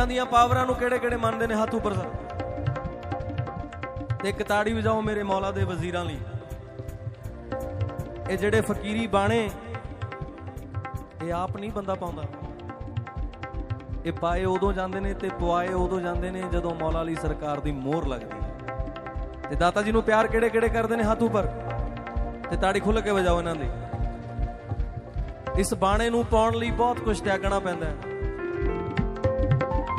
ਫਕੀਰਾਂ ਦੀਆਂ ਪਾਵਰਾਂ ਨੂੰ ਕਿਹੜੇ ਕਿਹੜੇ ਮੰਨਦੇ ਨੇ? ਹੱਥ ਉੱਪਰ ਸਰ। ਤੇ ਇੱਕ ਵਜਾਓ ਮੇਰੇ ਮੌਲਾ ਦੇ ਵਜ਼ੀਰਾਂ ਲਈ। ਇਹ ਜਿਹੜੇ ਫਕੀਰੀ ਬਾਣੇ, ਇਹ ਆਪ ਨਹੀਂ ਬੰਦਾ ਪਾਉਂਦਾ। ਇਹ ਪਾਏ ਉਦੋਂ ਜਾਂਦੇ ਨੇ ਤੇ ਪਵਾਏ ਉਦੋਂ ਜਾਂਦੇ ਨੇ ਜਦੋਂ ਮੌਲਾ ਅਲੀ ਸਰਕਾਰ ਦੀ ਮੋਹਰ ਲੱਗਦੀ ਹੈ। ਤੇ ਦਾਤਾ ਜੀ ਨੂੰ ਪਿਆਰ ਕਿਹੜੇ ਕਿਹੜੇ ਕਰਦੇ ਨੇ? ਹੱਥ ਉੱਪਰ। ਤੇ ਤਾੜੀ ਖੁੱਲ ਕੇ ਵਜਾਓ ਇਹਨਾਂ ਦੀ। ਇਸ ਬਾਣੇ ਨੂੰ ਪਾਉਣ ਲਈ ਬਹੁਤ ਕੁਝ ਤਿਆਗਣਾ ਪੈਂਦਾ ਹੈ।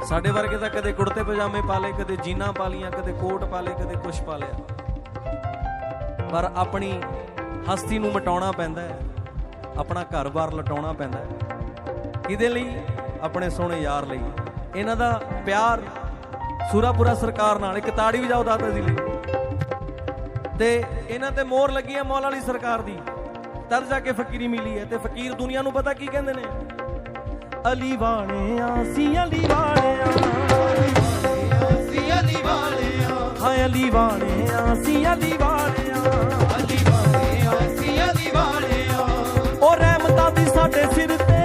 ਸਾਡੇ ਵਰਗੇ ਤਾਂ ਕਦੇ ਕੁੜਤੇ ਪਜਾਮੇ ਪਾ ਲਏ, ਕਦੇ ਜੀਨਾਂ ਪਾ ਲੀਆਂ ਕਦੇ ਕੋਟ ਪਾ ਲਏ, ਕਦੇ ਕੁਛ ਪਾ ਲਿਆ। ਪਰ ਆਪਣੀ ਹਸਤੀ ਨੂੰ ਮਟਾਉਣਾ ਪੈਂਦਾ ਹੈ, ਆਪਣਾ ਘਰ-ਬਾਰ ਲਟਾਉਣਾ ਪੈਂਦਾ ਹੈ। ਕਿਹਦੇ ਲਈ? ਆਪਣੇ ਸੋਹਣੇ ਯਾਰ ਲਈ। ਇਹਨਾਂ ਦਾ ਪਿਆਰ ਸੂਰਾਪੁਰਾ ਸਰਕਾਰ ਨਾਲ, ਇੱਕ ਤਾੜੀ ਵੀ ਜਾਓ ਦਾਤਾ ਜੀ ਲਈ। ਤੇ ਇਹਨਾਂ ਤੇ ਮੋਹਰ ਲੱਗੀ ਹੈ ਮੌਲਾ ਵਾਲੀ ਸਰਕਾਰ ਦੀ। ਤਦ ਜਾ ਕੇ ਫਕੀਰੀ ਮਿਲੀ ਹੈ ਤੇ ਫਕੀਰ ਦੁਨੀਆ ਨੂੰ ਪਤਾ ਕੀ ਕਹਿੰਦੇ ਨੇ? ਅਲੀ ਵਾਲਿਆਂ ਸੀ ਅਲੀ ਵਾਲਿਆਂ ਸੀ ਅਲੀ ਵਾਲਿਆ ਹਾਏ ਅਲੀ ਵਾਲਿਆਂ ਸੀ ਅਲੀ ਵਾਲਿਆਂ ਅਲੀ ਵਾਲਿਆ ਸੀ ਅਲੀ ਵਾਲਿਆ ਉਹ ਰਹਿਮਤਾਂ ਦੀ ਸਾਡੇ ਸਿਰ ਤੇ।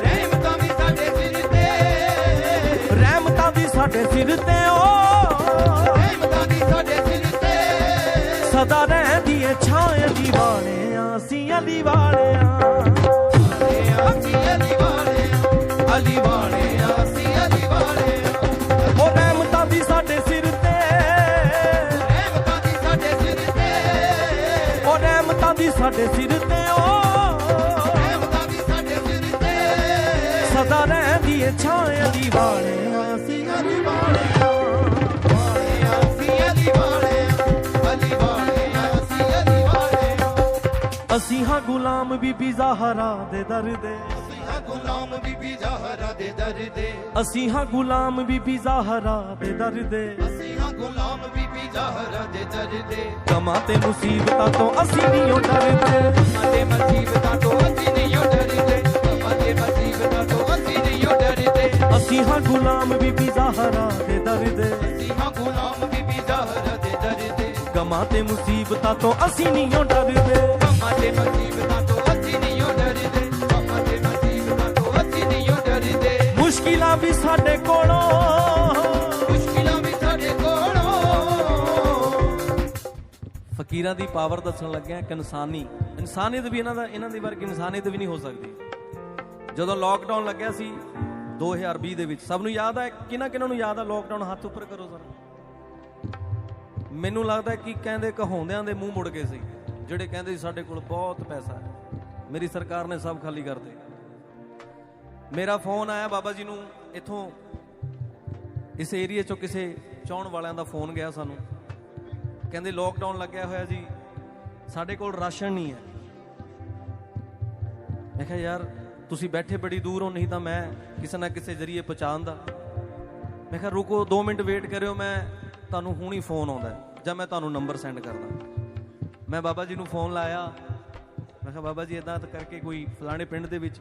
ਰਹਿਮਤਾਂ ਦੀ ਸਾਡੇ ਸਿਰ ਤੇ ਰਹਿਮਤਾਂ ਦੀ ਸਾਡੇ ਸਿਰ ਤੇ ਓ। ਰਹਿਮਤਾਂ ਦੀ ਸਾਡੇ ਸਿਰ ਤੇ ਸਦਾ ਰਹਿੰਦੀ ਏ ਛਾਂ ਅਲੀ ਵਾਲਿਆਂ ਸੀ ਅਲੀ ਵਾਲਿਆਂ ਸਦਾ ਰਹਿੰਦੀ ਏ ਛਾਂ ਅਲੀ ਵਾਲਿਆਂ ਸੀ ਅਲੀ ਵਾਲਿਆਂ ਵਾਲਿਆ ਸੀ ਅਲੀ ਵਾਲਿਆ ਅਲੀ ਵਾਲਿਆ ਸੀ ਅਲੀ ਵਾਲਿਆ ਅਸੀਂ ਹਾਂ ਗੁਲਾਮ ਬੀਬੀ ਜ਼ਾਹਰਾ ਦੇ ਦਰ ਦੇ। ਅਸੀਂ ਹਾਂ ਗੁਲਾਮ ਬੀਬੀ ਜ਼ਹਰਾ ਦੇ ਦਰ ਦੇ। ਅਸੀਂ ਹਾਂ ਗੁਲਾਮ ਬੀਬੀ ਜ਼ਾਹਰਾ ਦੇ ਦਰ ਦੇ। ਅਸੀਂ ਹਾਂ ਗੁਲਾਮ ਬੀਬੀ ਜ਼ਹਰਾ ਦੇ ਦਰ ਦੇ। ਕਮਾਂ ਤੇ ਮੁਸੀਬਤਾਂ ਤੋਂ ਅਸੀਂ ਨਹੀਂ ਓ ਡਰਦੇ। ਅਤੇ ਮੁਸੀਬਤਾਂ ਤੋਂ ਅਸੀਂ ਨਹੀਂ ਓ ਡਰਦੇ। ਅਤੇ ਮੁਸੀਬਤਾਂ ਅਸੀਂ ਹਾਂ ਗੁਲਾਮ ਬੀਬੀ ਜ਼ਾਹਰਾ ਦੇ ਦਰ ਦੇ ਅਸੀਂ ਹਾਂ ਗੁਲਾਮ ਬੀਬੀ ਜ਼ਹਰਾ ਦੇ ਦਰ ਦੇ ਕਮਾਂ ਤੇ ਮੁਸੀਬਤਾਂ ਤੋਂ ਅਸੀਂ ਨਹੀਂ ਡਰਦੇ। ਕੰਮਾਂ ਤੇ ਮੁਸੀਬਤਾਂ ਤੋਂ ਅਸੀਂ ਨਹੀਂ ਡਰਦੇ। ਕੰਮਾਂ ਤੇ ਮੁਸੀਬਤਾਂ ਤੋਂ ਅਸੀਂ ਨਹੀਂ ਡਰਦੇ। ਮੁਸ਼ਕਿਲਾਂ ਵੀ ਸਾਡੇ ਕੋਲੋਂ। ਮੁਸ਼ਕਿਲਾਂ ਵੀ ਸਾਡੇ ਕੋਲੋਂ। ਫਕੀਰਾਂ ਦੀ ਪਾਵਰ ਦੱਸਣ ਲੱਗਿਆ ਕਿ ਇਨਸਾਨੀ ਇਨਸਾਨੀਅਤ ਵੀ ਇਹਨਾਂ ਦਾ ਇਹਨਾਂ ਦੀ ਵਰਗੀ ਇਨਸਾਨੀਅਤ ਵੀ ਨਹੀਂ ਹੋ ਸਕਦੀ। ਜਦੋਂ ਲੋਕਡਾਊਨ ਲੱਗਿਆ ਸੀ 2020 ਦੇ ਵਿੱਚ। ਸਭ ਨੂੰ ਯਾਦ ਹੈ ਕਿਹਨਾਂ ਕਿਹਨਾਂ ਨੂੰ ਯਾਦ ਹੈ ਲੋਕਡਾਊਨ ਹੱਥ ਉੱਪਰ ਕਰੋ ਜ਼ਰਾ। ਮੈਨੂੰ ਲੱਗਦਾ ਕਿ ਕਹਿੰਦੇ ਕਹਾਉਂਦਿਆਂ ਦੇ ਮੂੰਹ ਮੁੜ ਗਏ ਸੀ, ਜਿਹੜੇ ਕਹਿੰਦੇ ਸੀ ਸਾਡੇ ਕੋਲ ਬਹੁਤ ਪੈਸਾ ਹੈ। ਮੇਰੀ ਸਰਕਾਰ ਨੇ ਸਭ ਖਾਲੀ ਕਰਤੇ ਮੇਰਾ ਫੋਨ ਆਇਆ ਬਾਬਾ ਜੀ ਨੂੰ, ਇੱਥੋਂ ਇਸ ਏਰੀਏ ਚੋਂ ਕਿਸੇ ਚਾਉਣ ਵਾਲਿਆਂ ਦਾ ਫੋਨ ਗਿਆ ਸਾਨੂੰ। ਕਹਿੰਦੇ ਲੋਕਡਾਊਨ ਲੱਗਿਆ ਹੋਇਆ ਜੀ, ਸਾਡੇ ਕੋਲ ਰਾਸ਼ਨ ਨਹੀਂ ਹੈ। ਮੈਂ ਕਿਹਾ, ਯਾਰ ਤੁਸੀਂ ਬੈਠੇ ਬੜੀ ਦੂਰ ਹੋ, ਨਹੀਂ ਤਾਂ ਮੈਂ ਕਿਸੇ ਨਾ ਕਿਸੇ ਜ਼ਰੀਏ ਪਹੁੰਚਾਉਣ ਦਾ ਮੈਂ ਕਿਹਾ, ਰੁਕੋ 2 ਮਿੰਟ ਵੇਟ ਕਰਿਓ, ਮੈਂ ਤੁਹਾਨੂੰ ਹੁਣੀ ਫੋਨ ਆਉਂਦਾ ਜਾਂ ਮੈਂ ਤੁਹਾਨੂੰ ਨੰਬਰ ਸੈਂਡ ਕਰਦਾ। ਮੈਂ ਬਾਬਾ ਜੀ ਨੂੰ ਫੋਨ ਲਾਇਆ। ਮੈਂ ਕਿਹਾ, ਬਾਬਾ ਜੀ ਇਦਾਂ ਕਰਕੇ ਕੋਈ ਫਲਾਣੇ ਪਿੰਡ ਦੇ ਵਿੱਚ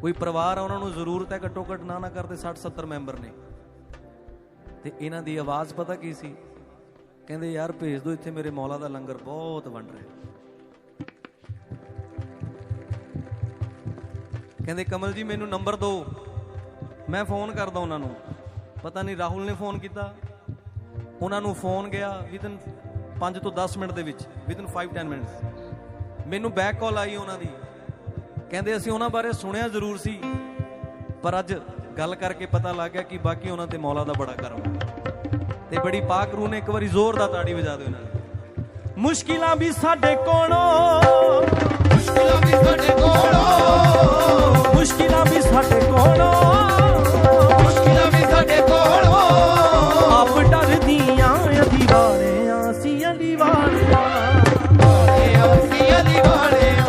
ਕੋਈ ਪਰਿਵਾਰ ਆ, ਉਹਨਾਂ ਨੂੰ ਜ਼ਰੂਰਤ ਹੈ ਘੱਟੋ ਘੱਟ ਨਾ ਨਾ ਕਰਦੇ 60 70 ਮੈਂਬਰ ਨੇ। ਤੇ ਇਹਨਾਂ ਦੀ ਆਵਾਜ਼ ਪਤਾ ਕੀ ਸੀ? ਕਹਿੰਦੇ, ਯਾਰ, ਭੇਜ ਦਿਓ, ਇੱਥੇ ਮੇਰੇ ਮੌਲਾ ਦਾ ਲੰਗਰ ਬਹੁਤ ਵੰਡ ਰਿਹਾ ਕਹਿੰਦੇ, ਕਮਲ ਜੀ, ਮੈਨੂੰ ਨੰਬਰ ਦਿਓ। ਮੈਂ ਫੋਨ ਕਰਦਾ ਉਹਨਾਂ ਨੂੰ। ਪਤਾ ਨਹੀਂ, ਰਾਹੁਲ ਨੇ ਫੋਨ ਕੀਤਾ। ਉਹਨਾਂ ਨੂੰ ਫੋਨ ਗਿਆ ਵਿਦਨ 5 ਤੋਂ 10 ਮਿੰਟ ਦੇ ਵਿੱਚ, ਵਿਦਨ 5 10 ਮਿੰਟਸ ਮੈਨੂੰ ਬੈਕ ਕਾਲ ਆਈ ਉਹਨਾਂ ਦੀ। ਕਹਿੰਦੇ, ਅਸੀਂ ਉਹਨਾਂ ਬਾਰੇ ਸੁਣਿਆ ਜ਼ਰੂਰ ਸੀ, ਪਰ ਅੱਜ ਗੱਲ ਕਰਕੇ ਪਤਾ ਲੱਗ ਗਿਆ ਕਿ ਬਾਕੀ ਉਹਨਾਂ ਤੇ ਮੌਲਾ ਦਾ ਬੜਾ ਕਰਮ ਹੈ। ਤੇ ਬੜੀ ਪਾਕ ਰੂਹ ਨੇ ਇੱਕ ਵਾਰੀ ਜ਼ੋਰ ਦਾ ਤਾੜੀ ਵਜਾ ਦਿਓ ਇਹਨਾਂ ਨੂੰ ਮੁਸ਼ਕਿਲਾਂ ਵੀ ਸਾਡੇ ਕੋਲੋਂ ਮੁਸ਼ਕਿਲਾਂ ਵੀ ਸਾਡੇ ਕੋਲੋਂ, ਮੁਸ਼ਕਿਲਾਂ ਵੀ ਸਾਡੇ ਕੋਲੋਂ, ਮੁਸ਼ਕਿਲਾਂ ਵੀ ਸਾਡੇ ਕੋਲੋਂ। ਆਪ ਡਰਦੀਆਂ ਅਲੀ ਵਾਲਿਆਂ ਸੀ ਅਲੀ ਵਾਲਿਆਂ ਵਾਲਿਆ ਸੀ ਅਲੀ ਵਾਲਿਆ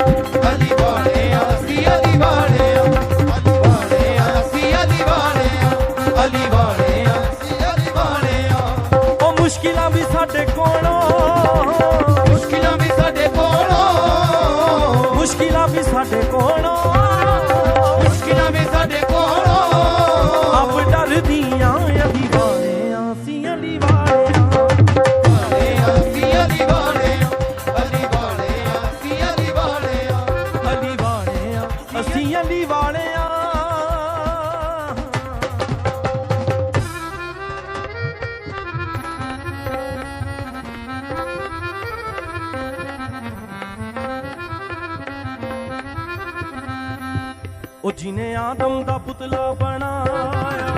ਅਲੀ ਵਾਲਿਆ ਸੀ ਅਲੀ ਵਾਲਿਆ ਅਲੀ ਵਾਲਿਆ ਸੀ ਅਲੀ ਵਾਲਿਆ ਸੀ ਅਲੀ ਉਹ ਮੁਸ਼ਕਿਲਾਂ ਵੀ ਮੁਸ਼ਕਿਲਾਂ ਵੀ ਸਾਡੇ ਕੋਲੋਂ। ਮੁਸ਼ਕਿਲਾਂ ਵੀ ਸਾਡੇ ਕੋਲੋਂ। ਆਪ ਡਰਦੀਆਂ ਅਲੀ ਜਿਨੇ ਆਦਮ ਦਾ ਪੁਤਲਾ ਬਣਾਇਆ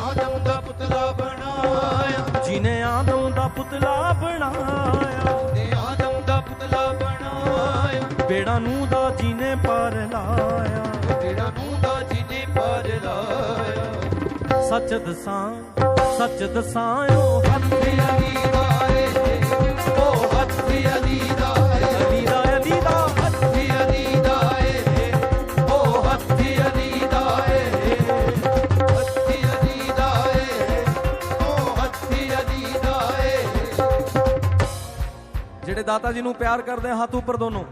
ਆਦਮ ਦਾ ਪੁਤਲਾ ਬਣਾਇਆ ਜਿਨੇ ਆਦਮ ਦਾ ਪੁਤਲਾ ਬਣਾਇਆ ਤੇ ਆਦਮ ਦਾ ਪੁਤਲਾ ਬਣਾਇਆ ਬੇੜਾ ਨੂੰ ਦਾ ਜਿਨੇ ਪਰ ਲਾਇਆ। ਨੂੰ ਦਾ ਜਿਹਨੇ ਪਰ ਲਾਇਆ। ਸੱਚ ਦਸਾਂ ਸੱਚ ਦਸਾਂ ਜਿਹੜੇ ਦਾਤਾ ਜੀ ਨੂੰ ਪਿਆਰ ਕਰਦੇ ਆ ਹੱਥ ਉੱਪਰ ਦੋਨੋਂ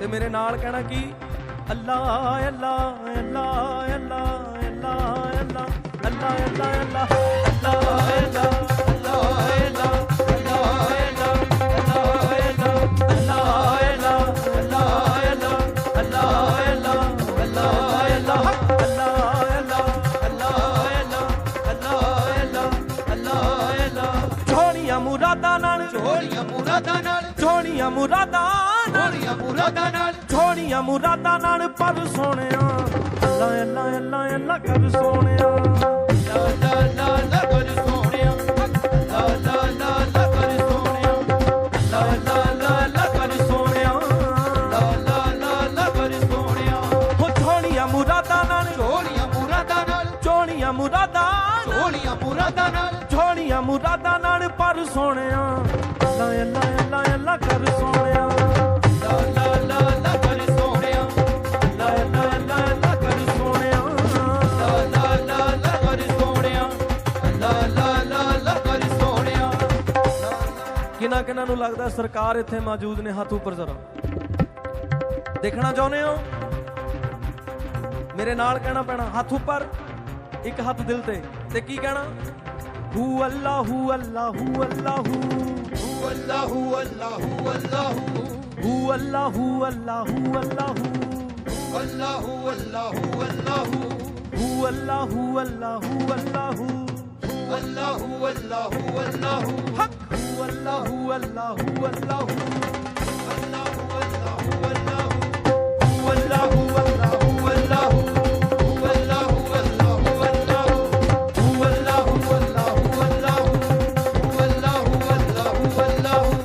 ਤੇ ਮੇਰੇ ਨਾਲ ਕਹਿਣਾ ਕਿ ਅੱਲਾ ਅੱਲਾ ਅੱਲਾ ਅੱਲਾ ਅੱਲਾ ਅੱਲਾ ਅੱਲਾ ਅੱਲਾ ਅੱਲਾ ਅੱਲਾ ਮੁਰਾਦਾਂ ਨਾਲ ਝੋਲੀਆਂ ਮੁਰਾਦਾਂ ਨਾਲ ਛੋੜੀਆਂ ਮੁਰਾਦਾਂ ਨਾਲ ਝੋਲੀਆਂ ਮੁਰਾਦਾਂ ਨਾਲ ਛੋੜੀਆਂ ਮੁਰਾਦਾਂ ਨਾਲ ਪਰ ਸੋਹਣਿਆ ਅੱਲਾ ਅੱਲਾ ਅੱਲਾ ਅੱਲਾ ਕਰ ਸੋਹਣਿਆ ਲਾ ਲਾ ਲਾ ਲਾ ਕਰ ਸੋਹਣਿਆ ਲਾ ਲਾ ਲਾ ਲਾ ਕਰ ਸੋਹਣਿਆ ਲਾ ਲਾ ਲਾ ਲਾ ਕਰ ਸੋਹਣਿਆ ਲਾ ਲਾ ਲਾ ਲਾ ਕਰ ਸੋਹਣਿਆ ਹੋ ਛੋੜੀਆਂ ਮੁਰਾਦਾਂ ਨਾਲ ਝੋਲੀਆਂ ਮੁਰਾਦਾਂ ਨਾਲ ਮੁਰਾਦਾਂ ਝੋਲੀਆਂ ਮੁਰਾਦਾਂ ਨਾਲ ਮੁਰਾਦਾਂ ਕਰ ਸੋਹਣਿਆ। ਅੱਲਾ ਅੱਲਾ ਅੱਲਾ ਅੱਲਾ ਕਰ ਸੋਹਣਿਆ। ਕਿਨਾਂ ਨੂੰ ਲੱਗਦਾ ਸਰਕਾਰ ਇੱਥੇ ਮੌਜੂਦ ਨੇ ਹੱਥ ਉੱਪਰ ਜ਼ਰਾ। ਦੇਖਣਾ ਚਾਹੁੰਦੇ ਹੋ? ਮੇਰੇ ਨਾਲ ਕਹਿਣਾ ਪੈਣਾ, ਹੱਥ ਉੱਪਰ, ਇੱਕ ਹੱਥ ਦਿਲ ਤੇ। ਤੇ ਕੀ ਕਹਿਣਾ? ਹੂ ਅੱਲਾ ਹੂ ਅੱਲਾ ਹੂ ਅੱਲਾ ਹੂ ਹੂ ਅੱਲਾਹੂ ਅੱਲਾਹੂ ਅੱਲਾਹੂ ਹੂ ਅੱਲਾ ਹੂ ਅੱਲਾ ਹੂ ਅੱਲਾ ਹੂ ਅੱਲਾਹੂ ਅੱਲਾਹੂ ਅੱਲਾਹੂ ਹੂ ਅੱਲਾ ਹੂ ਅੱਲਾ ਹੂ ਅੱਲਾ ਹੂ ਅੱਲਾਹੂ ਅੱਲਾਹੂ ਅੱਲਾਹੂ ਹਕ ਹੂ ਅੱਲਾ ਹੂ ਅੱਲਾ ਹੂ ਅੱਲਾ ਹੂ